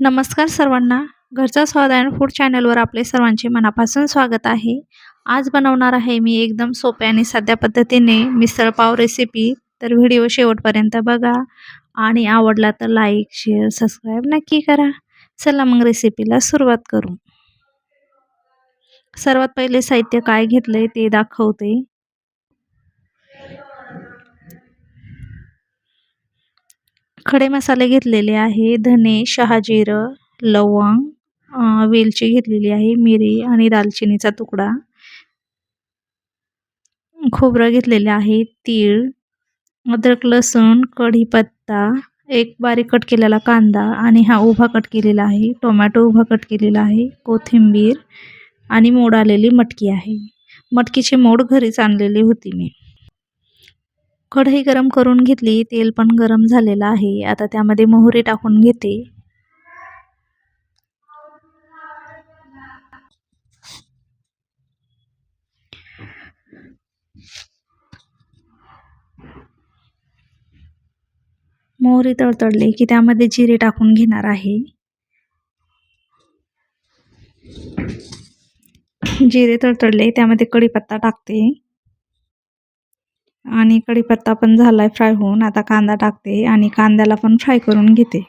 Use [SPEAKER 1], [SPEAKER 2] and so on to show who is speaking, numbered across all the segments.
[SPEAKER 1] नमस्कार सर्वांना. घरचा स्वाद अँड फूड चॅनलवर आपले सर्वांचे मनापासून स्वागत आहे. आज बनवणार आहे मी एकदम सोप्या आणि साध्या पद्धतीने मिसळपाव रेसिपी तर व्हिडिओ शेवटपर्यंत बघा. आणि आवडला तर लाईक शेअर सबस्क्राईब नक्की करा. चला मग रेसिपीला सुरुवात करू. सर्वात पहिले साहित्य काय घेतलंय ते दाखवते. खडे मसाले घेतलेले आहे. धने शहाजिरं लवंग वेलची घेतलेली आहे मिरी आणि दालचिनीचा तुकडा. खोबरं घेतलेलं आहे तीळ अद्रक लसूण कढीपत्ता एक बारीक कट केलेला कांदा आणि हा उभा कट केलेला आहे. टोमॅटो उभा कट केलेला आहे कोथिंबीर आणि मोड आलेली मटकी आहे. मटकीची मोड घरीच आणलेली होती मी. कढई गरम करून घेतली तेल पण गरम झालेलं आहे. आता त्यामध्ये मोहरी टाकून घेते. मोहरी तळतळली की त्यामध्ये जिरे टाकून घेणार आहे. जिरे तळतळले त्यामध्ये कढीपत्ता टाकते. आणि कढीपत्ता पण झाला आहे फ्राय होऊन. आता कांदा टाकते आणि कांद्याला पण फ्राय करून घेते.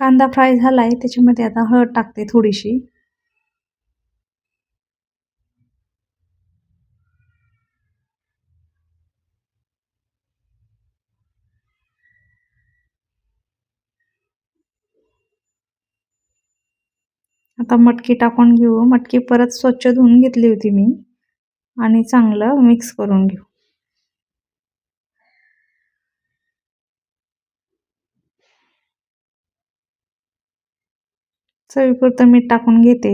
[SPEAKER 1] कांदा फ्राय झाला आहे त्याच्यामध्ये आता हळद टाकते थोडीशी. आता मटकी टाकून घेऊ. मटकी परत स्वच्छ धुवून घेतली होती मी. आणि चांगलं मिक्स करून घेऊ. चवीपुरतं मीठ टाकून घेते.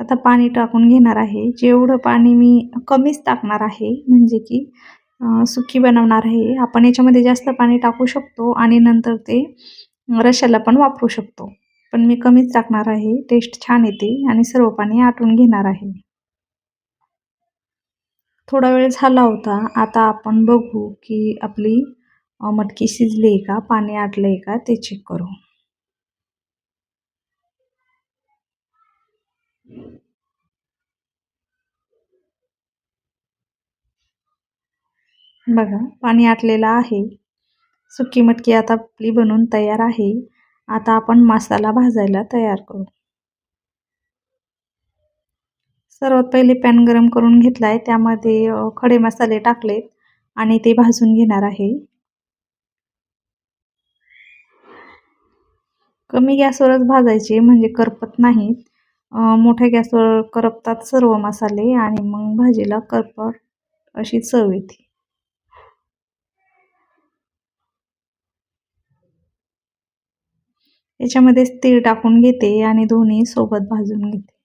[SPEAKER 1] आता पाणी टाकून घेणार आहे. जेवढं पाणी मी कमीच टाकणार आहे म्हणजे की सुकी बनवणार आहे. आपण याच्यामध्ये जास्त पाणी टाकू शकतो आणि नंतर ते रशाला पण वापरू शकतो. पण मी कमीच टाकणार आहे. टेस्ट छान येते आणि सर्व पाणी आटून घेणार आहे. थोडा वेळ झाला होता. आता आपण बघू की आपली मटकी शिजली आहे का? पाणी आटलं आहे का? ते चेक करू. बघा पाणी आटलेलं आहे. सुकी मटकी आता आपली बनवून तयार आहे. आता आपण मसाला भाजायला तयार करू. सर्वात पहिले पॅन गरम करून घेतला आहे त्यामध्ये खडे मसाले टाकलेत आणि ते भाजून घेणार आहे. कमी गॅसवरच भाजायचे म्हणजे करपत नाहीत. मोठ्या गॅसवर करपतात सर्व मसाले आणि मग भाजीला करपट अशी चव येते. याच्यामध्येच तीळ टाकून घेते आणि दोन्ही सोबत भाजून घेते.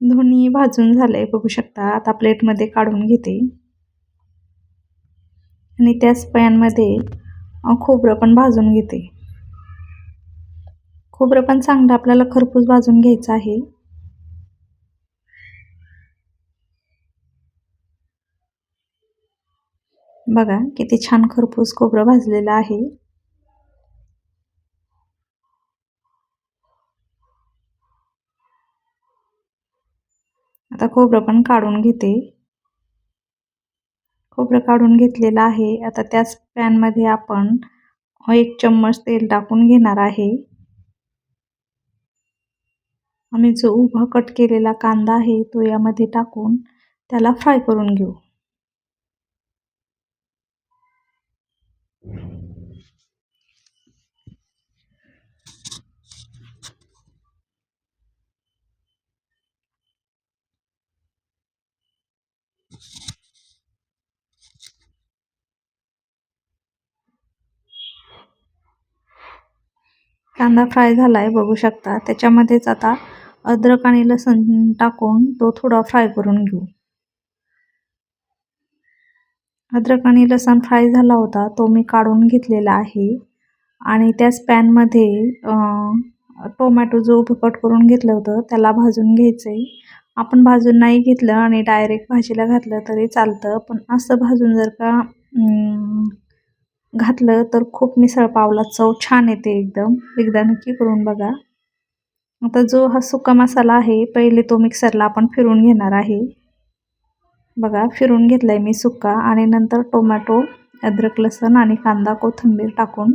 [SPEAKER 1] दोन्ही भाजून झाले बघू शकता. आता प्लेटमध्ये काढून घेते. आणि त्याच पॅनमध्ये खोबरं पण भाजून घेते. खोबरं पण चांगलं आपल्याला खरपूस भाजून घ्यायचं आहे. बघा किती छान खरपूस खोबरं भाजलेलं आहे. आता खोबरं पण काढून घेते. खोबरं काढून घेतलेलं आहे. आता त्याच पॅनमध्ये आपण एक चम्मच तेल टाकून घेणार आहे. आम्ही जो उभा कट केलेला कांदा आहे तो यामध्ये टाकून त्याला फ्राय करून घेऊ. कांदा फ्राय झाला आहे बघू शकता. त्याच्यामध्येच आता अद्रक आणि लसण टाकून तो थोडा फ्राय करून घेऊ. अद्रक आणि लसण फ्राय झाला होता तो मी काढून घेतलेला आहे. आणि त्याच पॅनमध्ये टोमॅटो जो भुकट करून घेतलं होतं त्याला भाजून घ्यायचं आहे आपण भाजून नाही घेतलं आणि डायरेक्ट भाजीला घातलं तरी चालतं. पण असं भाजून जर का घातलं तर खूप मिसळ पावला चव छान येते एकदम. एकदा नक्की करून बघा. आता जो हा सुका मसाला आहे पहिले तो मिक्सरला आपण फिरून घेणार आहे. बघा फिरून घेतलाय मी सुका आणि नंतर टोमॅटो अद्रक लसण आणि कांदा कोथिंबीर टाकून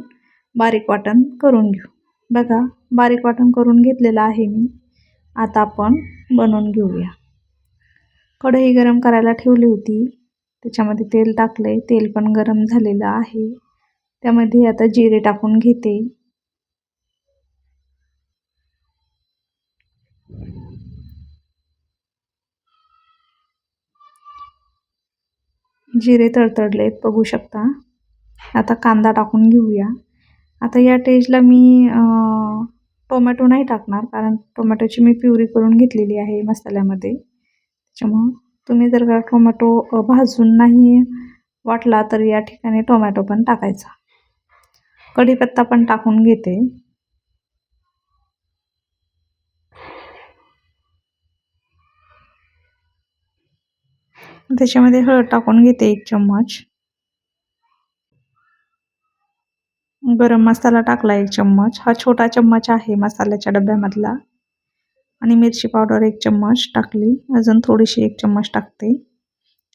[SPEAKER 1] बारीक वाटण करून घेऊ. बघा बारीक वाटण करून घेतलेलं आहे मी. आता आपण बनवून घेऊया. कढई गरम करायला ठेवली होती. त्याच्यामध्ये तेल टाकलंय. तेल पण गरम झालेलं आहे. त्यामध्ये आता जिरे टाकून घेते. जिरे तडतडलेत बघू शकता. आता कांदा टाकून घेऊया. आता या टेजला मी टोमॅटो नाही टाकणार कारण टोमॅटोची मी प्युरी करून घेतलेली आहे मसाल्यामध्ये. त्याच्यामुळं तुम्ही जर का टोमॅटो भाजून नाही वाटला तर या ठिकाणी टोमॅटो पण टाकायचा. कढीपत्ता पण टाकून घेते. त्याच्यामध्ये हळद टाकून घेते एक चम्मच. गरम मसाला टाकला एक चम्मच. हा छोटा चम्मच आहे मसाल्याच्या डब्यामधला. आणि मिरची पावडर एक चम्मच टाकली. अजून थोडीशी एक चम्मच टाकते.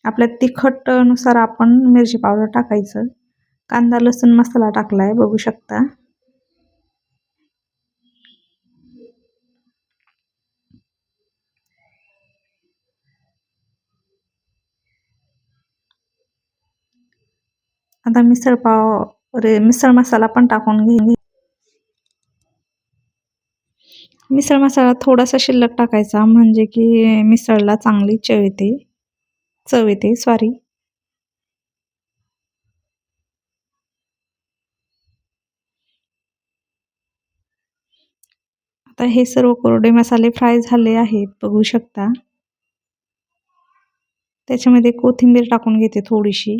[SPEAKER 1] आपल्या तिखटनुसार आपण मिरची पावडर टाकायचं. कांदा लसूण मसाला टाकलाय बघू शकता. आता मिसळ पाव रे मिसळ मसाला पण टाकून घे मिसळ मसाला थोडासा शिल्लक टाकायचा म्हणजे की मिसळला चांगली चव येते. चव येते सॉरी आता हे सर्व कोरडे मसाले फ्राय झाले आहेत बघू शकता. त्याच्यामध्ये कोथिंबीर टाकून घेते थोडीशी.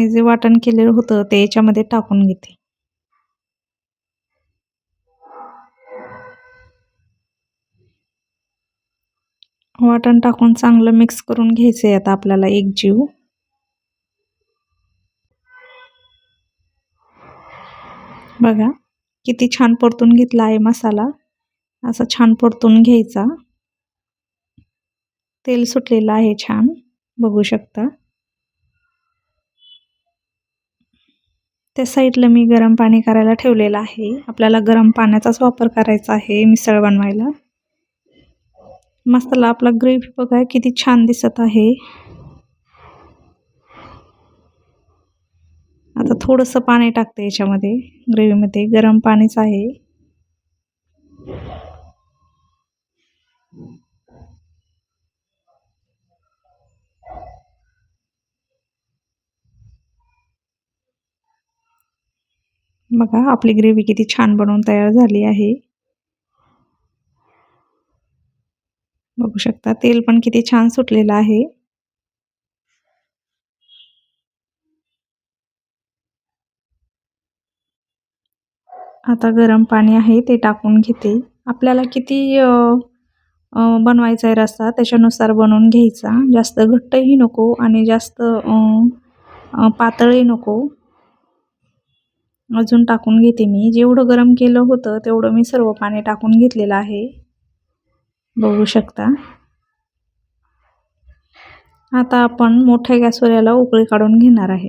[SPEAKER 1] आणि जे वाटण केलेलं होतं ते याच्यामध्ये टाकून घेते. वाटण टाकून चांगलं मिक्स करून घ्यायचं आहे आता आपल्याला एक जीव. बघा किती छान परतून घेतला आहे मसाला. असा छान परतून घ्यायचा. तेल सुटलेलं आहे छान. बघू शकता. त्या साईडला मी गरम पाणी करायला ठेवलेलं आहे. आपल्याला गरम पाण्याचाच वापर करायचा आहे मिसळ बनवायला. मसाला आपला ग्रेव्ही बघा किती छान दिसत आहे. आता थोडंसं पाणी टाकते याच्यामध्ये. ग्रेव्हीमध्ये गरम पाणीच आहे. बघा आपली ग्रेव्ही किती छान बनवून तयार झाली आहे. बघू शकता तेल पण किती छान सुटलेलं आहे. आता गरम पाणी आहे ते टाकून घेते. आपल्याला किती बनवायचा आहे रस्सा त्याच्यानुसार बनवून घ्यायचा. जास्त घट्टही नको आणि जास्त पातळही नको. अजून टाकून घेते मी. जेवढं गरम केलं होतं तेवढं मी सर्व पाणी टाकून घेतलेलं आहे. बघू शकता. आता आपण मोठ्या गॅसवर याला उकळी काढून घेणार आहे.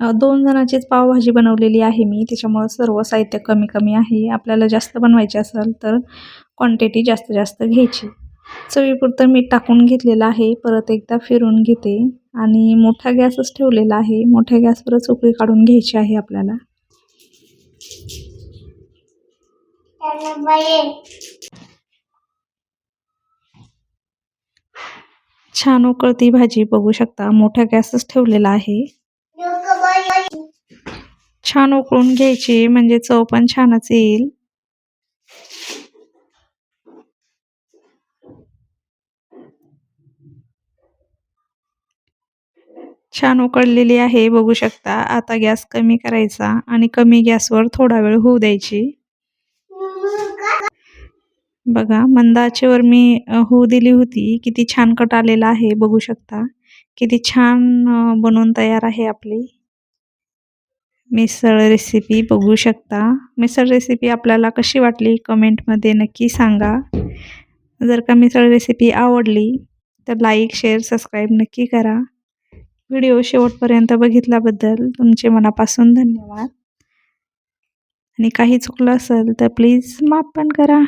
[SPEAKER 1] दोन जणांचीच पावभाजी बनवलेली आहे मी. त्याच्यामुळं सर्व साहित्य कमी कमी आहे. आपल्याला जास्त बनवायचे असेल तर क्वांटिटी जास्त जास्त घ्यायची. चवीपुरतं मीठ टाकून घेतलेलं आहे. परत एकदा फिरून घेते. आणि मोठा गॅसच ठेवलेला आहे. मोठ्या गॅसवरच उकळी काढून घ्यायची आहे आपल्याला. छान उकळती भाजी बघू शकता. मोठा गॅसच ठेवलेला आहे. छान उकळून घ्यायची. म्हणजे चव पण छानच येईल. छान उकळलेली आहे बघू शकता. आता गॅस कमी करायचा आणि कमी गॅसवर थोडा वेळ होऊ द्यायची. बघा मंदाचेवर मी होऊ दिली होती. किती छान कट आलेला आहे बघू शकता. किती छान बनवून तयार आहे आपली. मिसळ रेसिपी बघू शकता. मिसळ रेसिपी आपल्याला कशी वाटली कमेंटमध्ये नक्की सांगा. जर का मिसळ रेसिपी आवडली तर लाईक शेअर सबस्क्राईब नक्की करा. व्हिडिओ शेवटपर्यंत बघितल्याबद्दल तुमचे मनापासून धन्यवाद. आणि काही चुकलं असेल तर प्लीज माफ पण करा.